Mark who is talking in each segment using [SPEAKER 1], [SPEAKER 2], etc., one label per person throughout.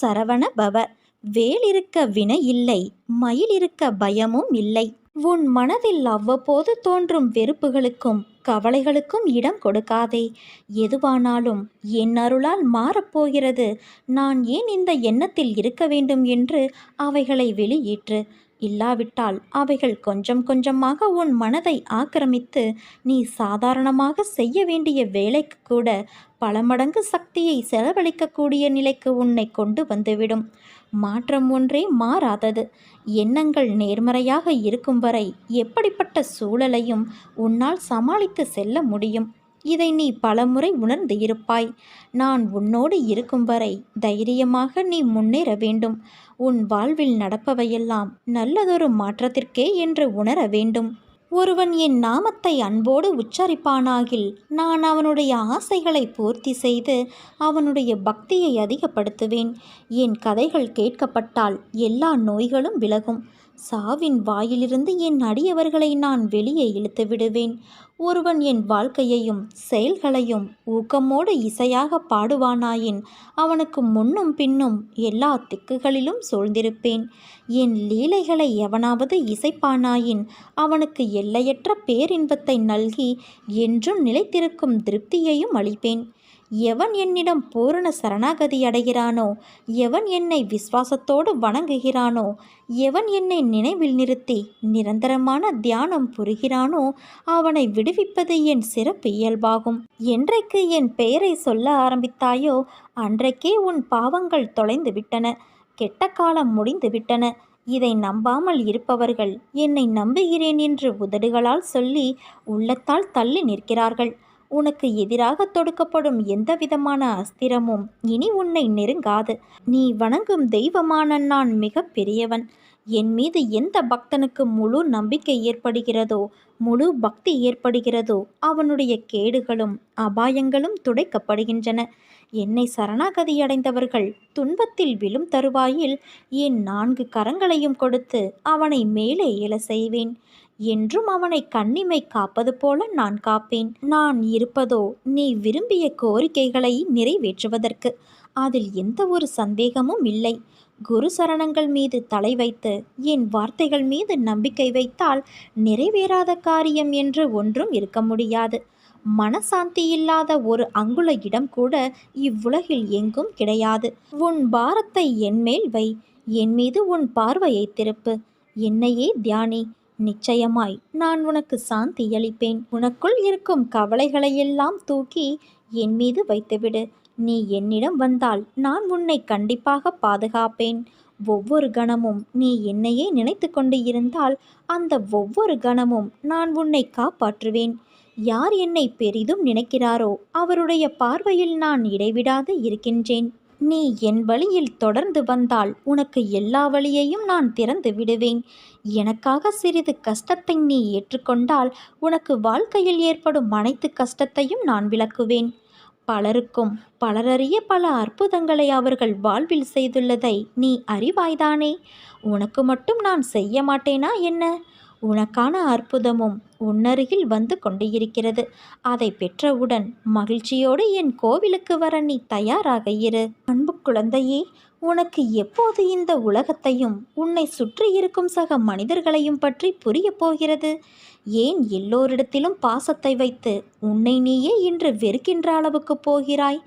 [SPEAKER 1] சரவண பவ. வேல் இருக்க வினை இல்லை மயில் இருக்க பயமும் இல்லை. உன் மனதில் அவ்வப்போது தோன்றும் வெறுப்புகளுக்கும் கவலைகளுக்கும் இடம் கொடுக்காதே. எதுவானாலும் என் அருளால் மாறப்போகிறது நான் ஏன் இந்த எண்ணத்தில் இருக்க வேண்டும் என்று அவைகளை வெளியேற்று. இல்லாவிட்டால் அவைகள் கொஞ்சம் கொஞ்சமாக உன் மனதை ஆக்கிரமித்து நீ சாதாரணமாக செய்ய வேண்டிய வேலைக்கு கூட பல மடங்கு சக்தியை செலவழிக்கக்கூடிய நிலைக்கு உன்னை கொண்டு வந்துவிடும். மாற்றம் ஒன்றே மாறாதது. எண்ணங்கள் நேர்மறையாக இருக்கும் வரை எப்படிப்பட்ட சூழலையும் உன்னால் சமாளித்து செல்ல முடியும். இதை நீ பலமுறை உணர்ந்து இருப்பாய். நான் உன்னோடு இருக்கும் வரை தைரியமாக நீ முன்னேற வேண்டும். உன் வாழ்வில் நடப்பவையெல்லாம் நல்லதொரு மாற்றத்திற்கே என்று உணர வேண்டும். ஒருவன் என் நாமத்தை அன்போடு உச்சரிப்பானாகில் நான் அவனுடைய ஆசைகளை பூர்த்தி செய்து அவனுடைய பக்தியை அதிகப்படுத்துவேன். என் கதைகள் கேட்கப்பட்டால் எல்லா நோய்களும் விலகும். சாவின் வாயிலிருந்து என் அடியவர்களை நான் வெளியே இழுத்து விடுவேன் ஒருவன் என் வாழ்க்கையையும் செயல்களையும் ஊக்கமோடு இசையாக பாடுவானாயின் அவனுக்கு முன்னும் பின்னும் எல்லா திக்குகளிலும் சூழ்ந்திருப்பேன். என் லீலைகளை எவனாவது இசைப்பானாயின் அவனுக்கு எல்லையற்ற பேரின்பத்தை நல்கி என்றும் நிலைத்திருக்கும் திருப்தியையும் அளிப்பேன். எவன் என்னிடம் பூரண சரணாகதி அடைகிறானோ? எவன் என்னை விசுவாசத்தோடு வணங்குகிறானோ? எவன் என்னை நினைவில் நிறுத்தி நிரந்தரமான தியானம் புரிகிறானோ? அவனை விடுவிப்பது என் சிறப்பு இயல்பாகும். என்றைக்கு என் பெயரை சொல்ல ஆரம்பித்தாயோ அன்றைக்கே உன் பாவங்கள் தொலைந்து விட்டன. கெட்ட காலம் முடிந்து விட்டன. இதை நம்பாமல் இருப்பவர்கள் என்னை நம்புகிறேன் என்று உதடுகளால் சொல்லி உள்ளத்தால் தள்ளி நிற்கிறார்கள். உனக்கு எதிராக தொடுக்கப்படும் எந்த விதமான அஸ்திரமும் இனி உன்னை நெருங்காது. நீ வணங்கும் தெய்வமான நான் மிக பெரியவன். என் மீது எந்த பக்தனுக்கு முழு நம்பிக்கை ஏற்படுகிறதோ முழு பக்தி ஏற்படுகிறதோ அவனுடைய கேடுகளும் அபாயங்களும் துடைக்கப்படுகின்றன. என்னை சரணாகதி அடைந்தவர்கள் துன்பத்தில் விழும் தருவாயில் என் நான்கு கரங்களையும் கொடுத்து அவனை மேலே எழ செய்வேன். என்றும் அவனை கண்ணிமை காப்பது போல நான் காப்பேன். நான் இருப்பதோ நீ விரும்பிய கோரிக்கைகளை நிறைவேற்றுவதற்கு. அதில் எந்த ஒரு சந்தேகமும் இல்லை. குரு சரணங்கள் மீது தலை வைத்து என் வார்த்தைகள் மீது நம்பிக்கை வைத்தால் நிறைவேறாத காரியம் என்று ஒன்றும் இருக்க முடியாது. மனசாந்தி இல்லாத ஒரு அங்குல இடம் கூட இவ்வுலகில் எங்கும் கிடையாது. உன் பாரத்தை என்மேல் வை. என் மீது உன் பார்வையை திருப்பு. என்னையே தியானி. நிச்சயமாய் நான் உனக்கு சாந்தி அளிப்பேன் உனக்குள் இருக்கும் கவலைகளையெல்லாம் தூக்கி என் மீது வைத்துவிடு. நீ என்னிடம் வந்தால் நான் உன்னை கண்டிப்பாக பாதுகாப்பேன். ஒவ்வொரு கணமும் நீ என்னையே நினைத்து கொண்டு இருந்தால் அந்த ஒவ்வொரு கணமும் நான் உன்னை காப்பாற்றுவேன். யார் என்னை பெரிதும் நினைக்கிறாரோ அவருடைய பார்வையில் நான் இடைவிடாது இருக்கின்றேன். நீ என் வழியில் தொடர்ந்து வந்தால் உனக்கு எல்லா வழியையும் நான் திறந்து விடுவேன். எனக்காக சிறிது கஷ்டத்தை நீ ஏற்றுக்கொண்டால் உனக்கு வாழ்க்கையில் ஏற்படும் அனைத்து கஷ்டத்தையும் நான் விளக்குவேன். பலருக்கும் பலரறிய பல அற்புதங்களை அவர்கள் வாழ்வில் செய்துள்ளதை நீ அறிவாய்தானே? உனக்கு மட்டும் நான் செய்ய மாட்டேனா என்ன? உனக்கான அற்புதமும் உன்னருகில் வந்து கொண்டிருக்கிறது. அதை பெற்றவுடன் மகிழ்ச்சியோடு என் கோவிலுக்கு வர நீ தயாராக இரு. அன்பு குழந்தையே உனக்கு எப்போது இந்த உலகத்தையும் உன்னை சுற்றி இருக்கும் சக மனிதர்களையும் பற்றி புரிய போகிறது? ஏன் எல்லோரிடத்திலும் பாசத்தை வைத்து உன்னை நீயே இன்று வெறுக்கின்ற அளவுக்கு போகிறாய்?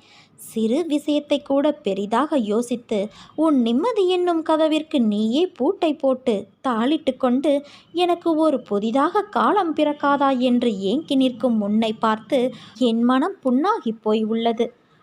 [SPEAKER 1] சிறு விஷயத்தை கூட பெரிதாக யோசித்து உன் நிம்மதி என்னும் கதவிற்கு நீயே பூட்டை போட்டு தாளிட்டு கொண்டு எனக்கு ஒரு புதிதாக காலம் பிறக்காதா? என்று ஏங்கி நிற்கும் உன்னை பார்த்து என் மனம் புண்ணாகி போய் உள்ளது.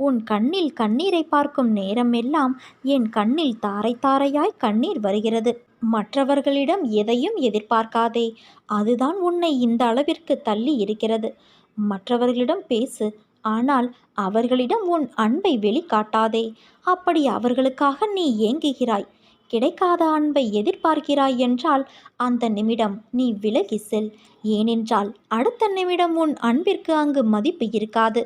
[SPEAKER 1] உன் கண்ணில் கண்ணீரை பார்க்கும் நேரமெல்லாம் என் கண்ணில் தாரை தாரையாய் கண்ணீர் வருகிறது. மற்றவர்களிடம் எதையும் எதிர்பார்க்காதே. அதுதான் உன்னை இந்த அளவிற்கு தள்ளி இருக்கிறது. மற்றவர்களிடம் பேசு ஆனால் அவர்களிடம் உன் அன்பை வெளிக்காட்டாதே. அப்படி அவர்களுக்காக நீ ஏங்குகிறாய். கிடைக்காத அன்பை எதிர்பார்க்கிறாய் என்றால் அந்த நிமிடம் நீ விலகி செல். ஏனென்றால் அடுத்த நிமிடம் உன் அன்பிற்கு அங்கு மதிப்பு இருக்காது.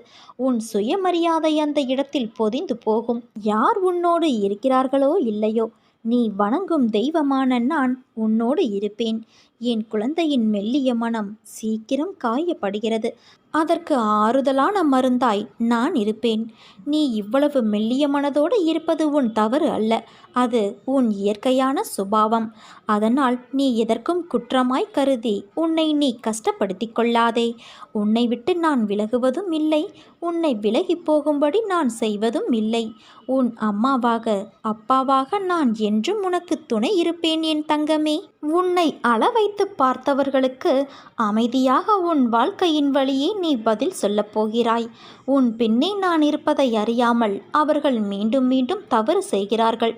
[SPEAKER 1] உன் சுயமரியாதை அந்த இடத்தில் பொதிந்து போகும். யார் உன்னோடு இருக்கிறார்களோ இல்லையோ நீ வணங்கும் தெய்வமான நான் உன்னோடு இருப்பேன். என் குழந்தையின் மெல்லிய மனம் சீக்கிரம் காயப்படுகிறது. அதற்கு ஆறுதலான மருந்தாய் நான் இருப்பேன். நீ இவ்வளவு மெல்லிய மனதோடு இருப்பது உன் தவறு அல்ல. அது உன் இயற்கையான சுபாவம். அதனால் நீ எதற்கும் குற்றமாய் கருதி உன்னை நீ கஷ்டப்படுத்திக் கொள்ளாதே. உன்னை விட்டு நான் விலகுவதும் இல்லை. உன்னை விலகி போகும்படி நான் செய்வதும் இல்லை. உன் அம்மாவாக அப்பாவாக நான் என்றும் உனக்கு துணை இருப்பேன் என் தங்கமே. உன்னை அளவைத்து பார்த்தவர்களுக்கு அமைதியாக உன் வாழ்க்கையின் வழியே நீ பதில் சொல்லப் போகிறாய். உன் பின்னே நான் இருப்பதை அறியாமல் அவர்கள் மீண்டும் மீண்டும் தவறு செய்கிறார்கள்.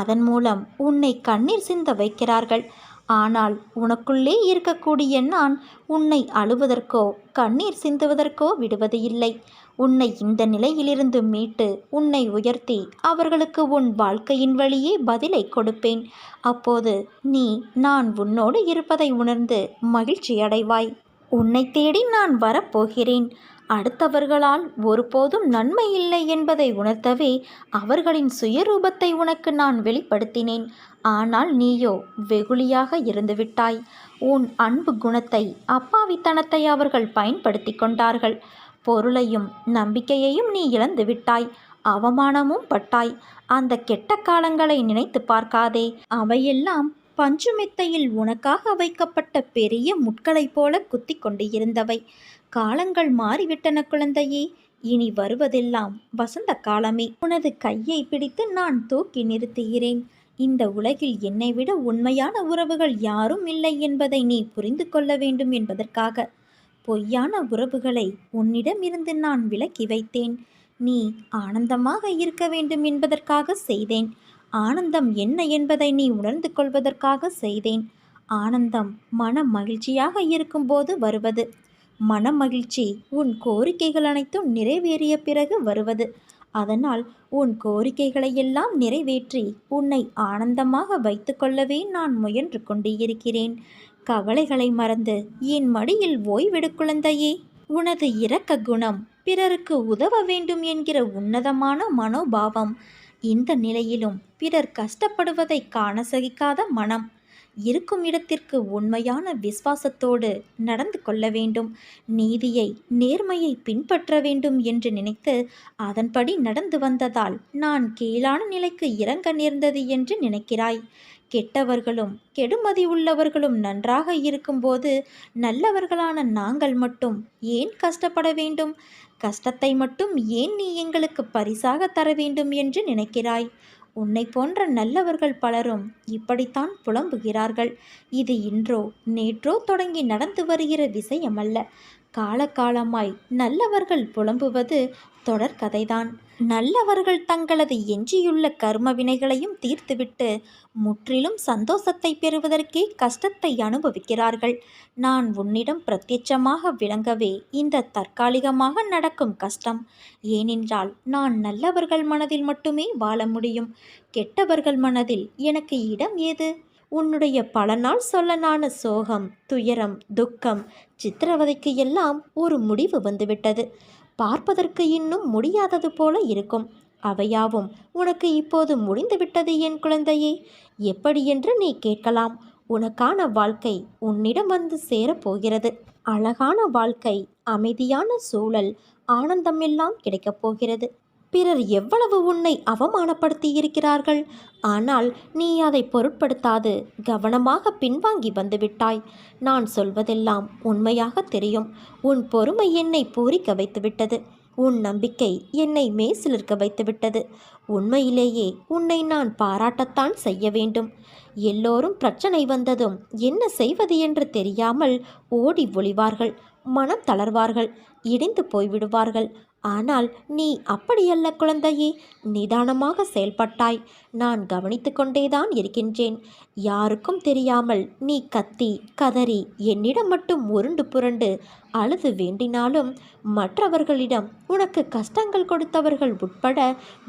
[SPEAKER 1] அதன் மூலம் உன்னை கண்ணீர் சிந்த வைக்கிறார்கள். ஆனால் உனக்குள்ளே இருக்கக்கூடிய நான் உன்னை அழுவதற்கோ கண்ணீர் சிந்துவதற்கோ விடுவது இல்லை. உன்னை இந்த நிலையிலிருந்து மீட்டு உன்னை உயர்த்தி அவர்களுக்கு உன் வாழ்க்கையின் வழியே பதிலை கொடுப்பேன். அப்போது நீ நான் உன்னோடு இருப்பதை உணர்ந்து மகிழ்ச்சி அடைவாய் உன்னை தேடி நான் வரப்போகிறேன். அடுத்தவர்களால் ஒருபோதும் நன்மை இல்லை என்பதை உணர்த்தவே அவர்களின் சுயரூபத்தை உனக்கு நான் வெளிப்படுத்தினேன். ஆனால் நீயோ வெகுளியாக இருந்துவிட்டாய். உன் அன்பு குணத்தை அப்பாவித்தனத்தை அவர்கள் பயன்படுத்தி கொண்டார்கள். பொருளையும் நம்பிக்கையையும் நீ இழந்து விட்டாய். அவமானமும் பட்டாய். அந்த கெட்ட காலங்களை நினைத்து பார்க்காதே. அவையெல்லாம் பஞ்சுமெத்தையில் உனக்காக வைக்கப்பட்ட பெரிய முட்களைப் போல குத்தி கொண்டு இருந்தவை காலங்கள் மாறிவிட்டன குழந்தையே இனி வருவதெல்லாம் வசந்த காலமே. உனது கையை பிடித்து நான் தூக்கி நிறுத்துகிறேன். இந்த உலகில் என்னை விட உண்மையான உறவுகள் யாரும் இல்லை என்பதை நீ புரிந்து கொள்ள வேண்டும் என்பதற்காக. பொய்யான உறவுகளை உன்னிடமிருந்து நான் விலக்கி வைத்தேன். நீ ஆனந்தமாக இருக்க வேண்டும் என்பதற்காக செய்தேன். ஆனந்தம் என்ன என்பதை நீ உணர்ந்து கொள்வதற்காக செய்தேன். ஆனந்தம் மன மகிழ்ச்சியாக இருக்கும்போது வருவது. மன மகிழ்ச்சி உன் கோரிக்கைகள் அனைத்தும் நிறைவேறிய பிறகு வருவது. அதனால் உன் கோரிக்கைகளை எல்லாம் நிறைவேற்றி உன்னை ஆனந்தமாக வைத்துக்கொள்ளவே நான் முயன்று கொண்டு இருக்கிறேன் கவலைகளை மறந்து என் மடியில் ஓய்வெடு குழந்தையே. உனது இரக்க குணம் பிறருக்கு உதவ வேண்டும் என்கிற உன்னதமான மனோபாவம் இந்த நிலையிலும் பிறர் கஷ்டப்படுவதை காண சகிக்காத மனம் இருக்கும் இடத்திற்கு உண்மையான விசுவாசத்தோடு நடந்து கொள்ள வேண்டும். நீதியை நேர்மையை பின்பற்ற வேண்டும் என்று நினைத்து அதன்படி நடந்து வந்ததால் நான் கீழான நிலைக்கு இறங்க நேர்ந்தது என்று நினைக்கிறாய். கெட்டவர்களும் கெடுமதி உள்ளவர்களும் நன்றாக இருக்கும்போது நல்லவர்களான நாங்கள் மட்டும் ஏன் கஷ்டப்பட வேண்டும்? கஷ்டத்தை மட்டும் ஏன் நீ எங்களுக்கு பரிசாக தர வேண்டும் என்று நினைக்கிறாய்? உன்னை போன்ற நல்லவர்கள் பலரும் இப்படித்தான் புலம்புகிறார்கள். இது இன்றோ நேற்றோ தொடங்கி நடந்து வருகிற விஷயமல்ல. காலகாலமாய் நல்லவர்கள் புலம்புவது தொடர்கதைதான். நல்லவர்கள் தங்களது எஞ்சியுள்ள கர்ம வினைகளையும் தீர்த்துவிட்டு முற்றிலும் சந்தோஷத்தை பெறுவதற்கே கஷ்டத்தை அனுபவிக்கிறார்கள். நான் உன்னிடம் பிரத்யட்சமாக விளங்கவே இந்த தற்காலிகமாக நடக்கும் கஷ்டம். ஏனென்றால் நான் நல்லவர்கள் மனதில் மட்டுமே வாழ முடியும். கெட்டவர்கள் மனதில் எனக்கு இடம் ஏது? உன்னுடைய பல நாள் சொல்லனான சோகம் துயரம் துக்கம் சித்திரவதைக்கு எல்லாம் ஒரு முடிவு வந்துவிட்டது. பார்ப்பதற்கு இன்னும் முடியாதது போல இருக்கும். அவையாவும் உனக்கு இப்போது முடிந்துவிட்டது என் குழந்தையே எப்படி என்று நீ கேட்கலாம். உனக்கான வாழ்க்கை உன்னிடம் வந்து சேரப்போகிறது. அழகான வாழ்க்கை அமைதியான சூழல் ஆனந்தமெல்லாம் கிடைக்கப் போகிறது. பிறர் எவ்வளவு உன்னை அவமானப்படுத்தி இருக்கிறார்கள் ஆனால் நீ அதை பொருட்படுத்தாது கவனமாக பின்வாங்கி வந்துவிட்டாய். நான் சொல்வதெல்லாம் உண்மையாக தெரியும். உன் பொறுமை என்னை பூரிக்க வைத்துவிட்டது. உன் நம்பிக்கை என்னை மேசிலிருக்க வைத்துவிட்டது. உண்மையிலேயே உன்னை நான் பாராட்டத்தான் செய்ய வேண்டும். எல்லோரும் பிரச்சனை வந்ததும் என்ன செய்வது என்று தெரியாமல் ஓடி ஒளிவார்கள். மனம் தளர்வார்கள். இடிந்து போய்விடுவார்கள். ஆனால் நீ அப்படியல்ல குழந்தையே. நிதானமாக செயல்பட்டாய். நான் கவனித்து கொண்டேதான் இருக்கின்றேன். யாருக்கும் தெரியாமல் நீ கத்தி கதறி என்னிடம் மட்டும் உருண்டு புரண்டு அழுது வேண்டினாலும் மற்றவர்களிடம் உனக்கு கஷ்டங்கள் கொடுத்தவர்கள் உட்பட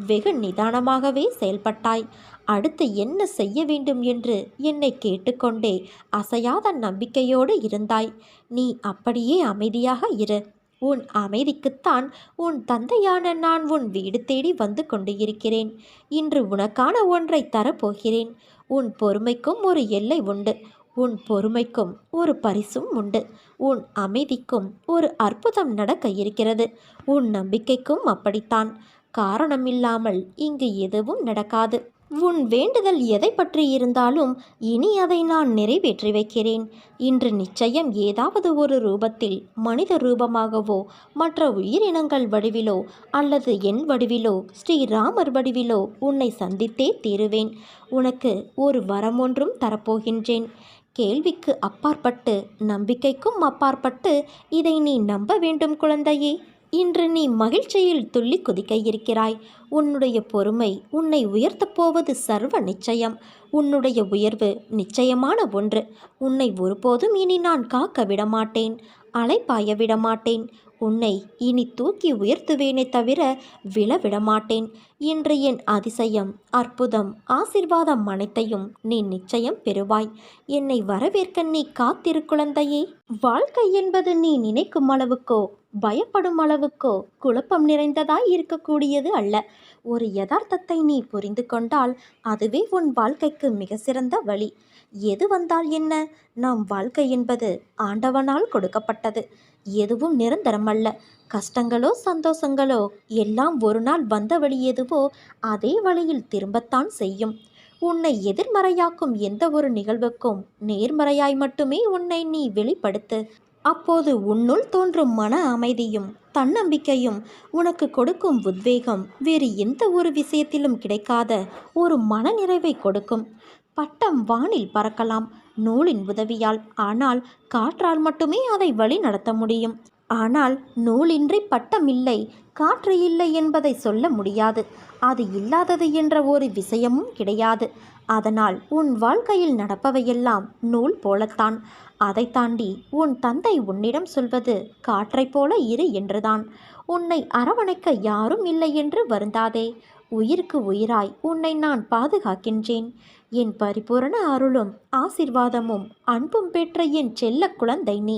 [SPEAKER 1] வெகு நிதானமாகவே செயல்பட்டாய். அடுத்து என்ன செய்ய வேண்டும் என்று என்னை கேட்டுக்கொண்டே அசையாத நம்பிக்கையோடு இருந்தாய். நீ அப்படியே அமைதியாக இரு. உன் அமைதிக்குத்தான் உன் தந்தையான நான் உன் வீடு தேடி வந்து கொண்டு இருக்கிறேன் இன்று உனக்கான ஒன்றை தரப்போகிறேன். உன் பொறுமைக்கும் ஒரு எல்லை உண்டு. உன் பொறுமைக்கும் ஒரு பரிசும் உண்டு. உன் அமைதிக்கும் ஒரு அற்புதம் நடக்க இருக்கிறது. உன் நம்பிக்கைக்கும் அப்படித்தான். காரணமில்லாமல் இங்கு எதுவும் நடக்காது. உன் வேண்டுதல் எதை பற்றி இருந்தாலும் இனி அதை நான் நிறைவேற்றி வைக்கிறேன். இன்று நிச்சயம் ஏதாவது ஒரு ரூபத்தில் மனித ரூபமாகவோ மற்ற உயிரினங்கள் வடிவிலோ அல்லது என் வடிவிலோ ஸ்ரீராமர் வடிவிலோ உன்னை சந்தித்தே தீருவேன். உனக்கு ஒரு வரம் ஒன்றும் தரப்போகின்றேன். கேள்விக்கு அப்பாற்பட்டு நம்பிக்கைக்கும் அப்பாற்பட்டு இதை நீ நம்ப வேண்டும் குழந்தையே. இன்று நீ மகிழ்ச்சியில் துள்ளி குதிக்க இருக்கிறாய். உன்னுடைய பொறுமை உன்னை உயர்த்தப் போவது சர்வ நிச்சயம். உன்னுடைய உயர்வு நிச்சயமான ஒன்று. உன்னை ஒருபோதும் இனி நான் காக்க விடமாட்டேன். அலைப்பாய விடமாட்டேன். உன்னை இனி தூக்கி உயர்த்துவேனே தவிர விழ விடமாட்டேன் இன்று என் அதிசயம் அற்புதம் ஆசிர்வாதம் அனைத்தையும் நீ நிச்சயம் பெறுவாய். என்னை வரவேற்க நீ காத்திரு குழந்தையே. வாழ்க்கை என்பது நீ நினைக்கும் அளவுக்கோ பயப்படும் அளவுக்கோ குழப்பம் நிறைந்ததாய் இருக்கக்கூடியது அல்ல. ஒரு யதார்த்தத்தை நீ புரிந்து கொண்டால் அதுவே உன் வாழ்க்கைக்கு மிக சிறந்த வழி. எது வந்தால் என்ன? நம் வாழ்க்கை என்பது ஆண்டவனால் கொடுக்கப்பட்டது. எதுவும் நிரந்தரமல்ல கஷ்டங்களோ சந்தோஷங்களோ எல்லாம் ஒரு நாள் வந்த வழி எதுவோ அதே வழியில் திரும்பத்தான் செய்யும். உன்னை எதிர்மறையாக்கும் எந்த ஒரு நிகழ்வுக்கும் நேர்மறையாய் மட்டுமே உன்னை நீ வெளிப்படுத்து. அப்போது உன்னுள் தோன்றும் மன அமைதியும் தன்னம்பிக்கையும் உனக்கு கொடுக்கும் உத்வேகம் வேறு எந்த ஒரு விஷயத்திலும் கிடைக்காத ஒரு மனநிறைவை கொடுக்கும். பட்டம் வானில் பறக்கலாம் நூலின் உதவியால். ஆனால் காற்றால் மட்டுமே அதை வழி நடத்த முடியும். ஆனால் நூலின்றி பட்டம் இல்லை காற்று இல்லை என்பதை சொல்ல முடியாது. அது இல்லாதது என்ற ஒரு விஷயமும் கிடையாது. அதனால் உன் வாழ்க்கையில் நடப்பவையெல்லாம் நூல் போலத்தான். அதை தாண்டி உன் தந்தை உன்னிடம் சொல்வது காற்றைப் போல இரு என்றுதான். உன்னை அரவணைக்க யாரும் இல்லை என்று வருந்தாதே. உயிருக்கு உயிராய் உன்னை நான் பாதுகாக்கின்றேன். என் பரிபூரண அருளும் ஆசிர்வாதமும் அன்பும் பெற்ற என் செல்ல குழந்தை நீ.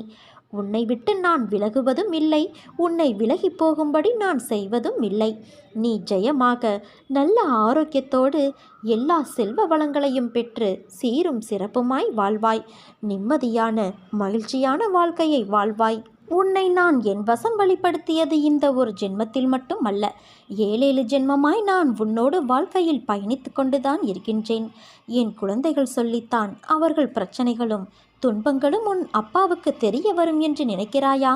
[SPEAKER 1] உன்னை விட்டு நான் விலகுவதும் இல்லை. உன்னை விலகி போகும்படி நான் செய்வதும் இல்லை. நீ ஜெயமாக நல்ல ஆரோக்கியத்தோடு எல்லா செல்வ வளங்களையும் பெற்று சீரும் சிறப்புமாய் வாழ்வாய். நிம்மதியான மகிழ்ச்சியான வாழ்க்கையை வாழ்வாய். உன்னை நான் என் வசம் வழிப்படுத்தியது இந்த ஒரு ஜென்மத்தில் மட்டும் அல்ல ஏழேழு ஜென்மமாய் நான் உன்னோடு வாழ்க்கையில் பயணித்து கொண்டுதான் இருக்கின்றேன். என் குழந்தைகள் சொல்லித்தான் அவர்கள் பிரச்சனைகளும் துன்பங்களும் உன் அப்பாவுக்கு தெரிய வரும் என்று நினைக்கிறாயா?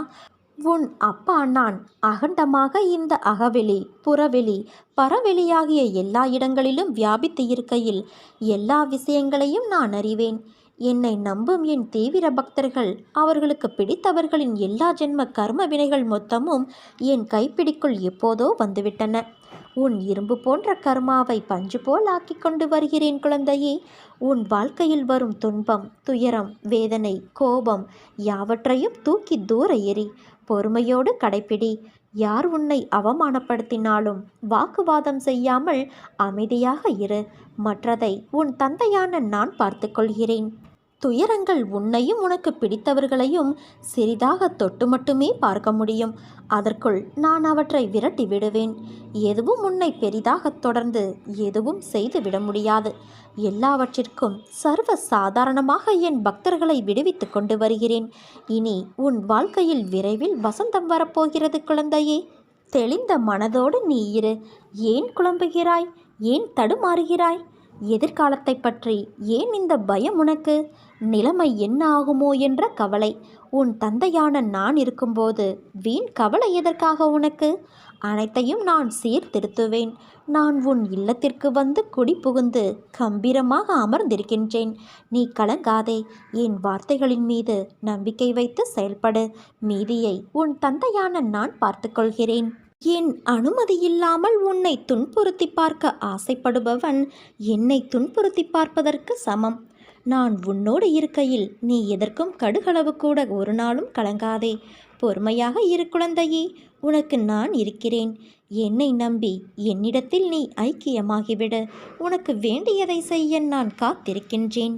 [SPEAKER 1] உன் அப்பா நான் அகண்டமாக இந்த அகவெளி புறவெளி பரவெளியாகிய எல்லா இடங்களிலும் வியாபித்து இருக்கையில் எல்லா விஷயங்களையும் நான் அறிவேன். என்னை நம்பும் என் தீவிர பக்தர்கள் அவர்களுக்கு பிடித்தவர்களின் எல்லா ஜென்ம கர்ம வினைகள் மொத்தமும் என் கைப்பிடிக்குள் எப்போதோ வந்துவிட்டன. உன் இரும்பு போன்ற கர்மாவை பஞ்சு போல் ஆக்கிக் கொண்டு வருகிறேன் குழந்தையே. உன் வாழ்க்கையில் வரும் துன்பம் துயரம் வேதனை கோபம் யாவற்றையும் தூக்கி தூர எறி பொறுமையோடு கடைப்பிடி. யார் உன்னை அவமானப்படுத்தினாலும் வாக்குவாதம் செய்யாமல் அமைதியாக இரு. மற்றதை உன் தந்தையான நான் பார்த்துக்கொள்கிறேன் துயரங்கள் உன்னையும் உனக்கு பிடித்தவர்களையும் சிறிதாக தொட்டு மட்டுமே பார்க்க முடியும். அதற்குள் நான் அவற்றை விரட்டி விடுவேன். எதுவும் உன்னை பெரிதாக தொடர்ந்து எதுவும் செய்து விட முடியாது. எல்லாவற்றிற்கும் சர்வ சாதாரணமாக என் பக்தர்களை விடுவித்து கொண்டு வருகிறேன். இனி உன் வாழ்க்கையில் விரைவில் வசந்தம் வரப்போகிறது குழந்தையே. தெளிந்த மனதோடு நீ இரு. ஏன் குழம்புகிறாய்? ஏன் தடுமாறுகிறாய்? எதிர்காலத்தை பற்றி ஏன் இந்த பயம் உனக்கு? நிலைமை என்ன ஆகுமோ என்ற கவலை. உன் தந்தையான நான் இருக்கும்போது வீண் கவலை எதற்காக உனக்கு? அனைத்தையும் நான் சீர்திருத்துவேன். நான் உன் இல்லத்திற்கு வந்து குடி புகுந்து கம்பீரமாக அமர்ந்திருக்கின்றேன். நீ கலங்காதே. என் வார்த்தைகளின் மீது நம்பிக்கை வைத்து செயல்படு. மீதியை உன் தந்தையான நான் பார்த்துக்கொள்கிறேன். என் அனுமதி இல்லாமல் உன்னை துன்புறுத்தி பார்க்க ஆசைப்படுபவன் என்னை துன்புறுத்தி பார்ப்பதற்கு சமம். நான் உன்னோடு இருக்கையில் நீ எதற்கும் கடுகளவு கூட ஒரு நாளும் கலங்காதே. பொறுமையாக இரு குழந்தையே உனக்கு நான் இருக்கிறேன். என்னை நம்பி என்னிடத்தில் நீ ஐக்கியமாகிவிடு. உனக்கு வேண்டியதை செய்ய நான் காத்திருக்கின்றேன்.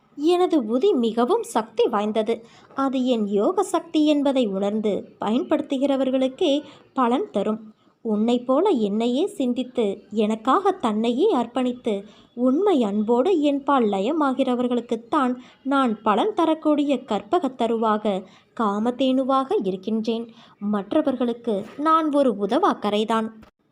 [SPEAKER 1] எனது உதி மிகவும் சக்தி வாய்ந்தது. அது என் யோக சக்தி என்பதை உணர்ந்து பயன்படுத்துகிறவர்களுக்கே பலன் தரும். உன்னை போல என்னையே சிந்தித்து எனக்காக தன்னையே அர்ப்பணித்து உண்மை அன்போடு என்பால் லயமாகிறவர்களுக்குத்தான் நான் பலன் தரக்கூடிய கற்பகத்தருவாக காமதேனுவாக இருக்கின்றேன். மற்றவர்களுக்கு நான் ஒரு உதவாக்கரைதான்.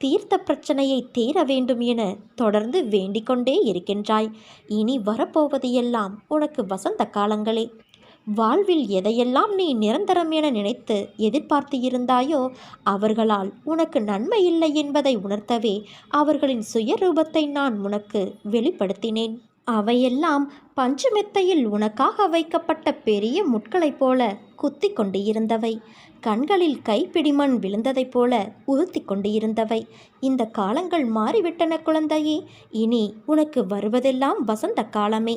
[SPEAKER 1] தீர்த்த பிரச்சனையை தீர வேண்டும் என தொடர்ந்து வேண்டிக்கொண்டே இருக்கின்றாய். இனி வரப்போவது எல்லாம் உனக்கு வசந்த காலங்களே. வாழ்வில் எதையெல்லாம் நீ நிரந்தரம் என நினைத்து எதிர்பார்த்து இருந்தாயோ அவர்களால் உனக்கு நன்மை இல்லை என்பதை உணர்த்தவே அவர்களின் சுயரூபத்தை நான் உனக்கு வெளிப்படுத்தினேன். அவையெல்லாம் பஞ்சுமெத்தையில் உனக்காக வைக்கப்பட்ட பெரிய முட்களைப் போல குத்தி கொண்டு இருந்தவை கண்களில் கைப்பிடிமண் விழுந்ததைப் போல உறுத்தி கொண்டு இருந்தவை இந்த காலங்கள் மாறிவிட்டன குழந்தையே இனி உனக்கு வருவதெல்லாம் வசந்த காலமே.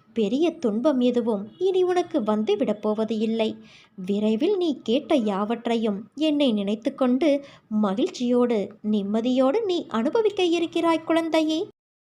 [SPEAKER 1] பெரிய துன்பம் எதுவும் இனி உனக்கு வந்து விடப்போவது இல்லை. விரைவில் நீ கேட்ட யாவற்றையும் என்னை நினைத்து கொண்டு மகிழ்ச்சியோடு நிம்மதியோடு நீ அனுபவிக்க இருக்கிறாய் குழந்தையே.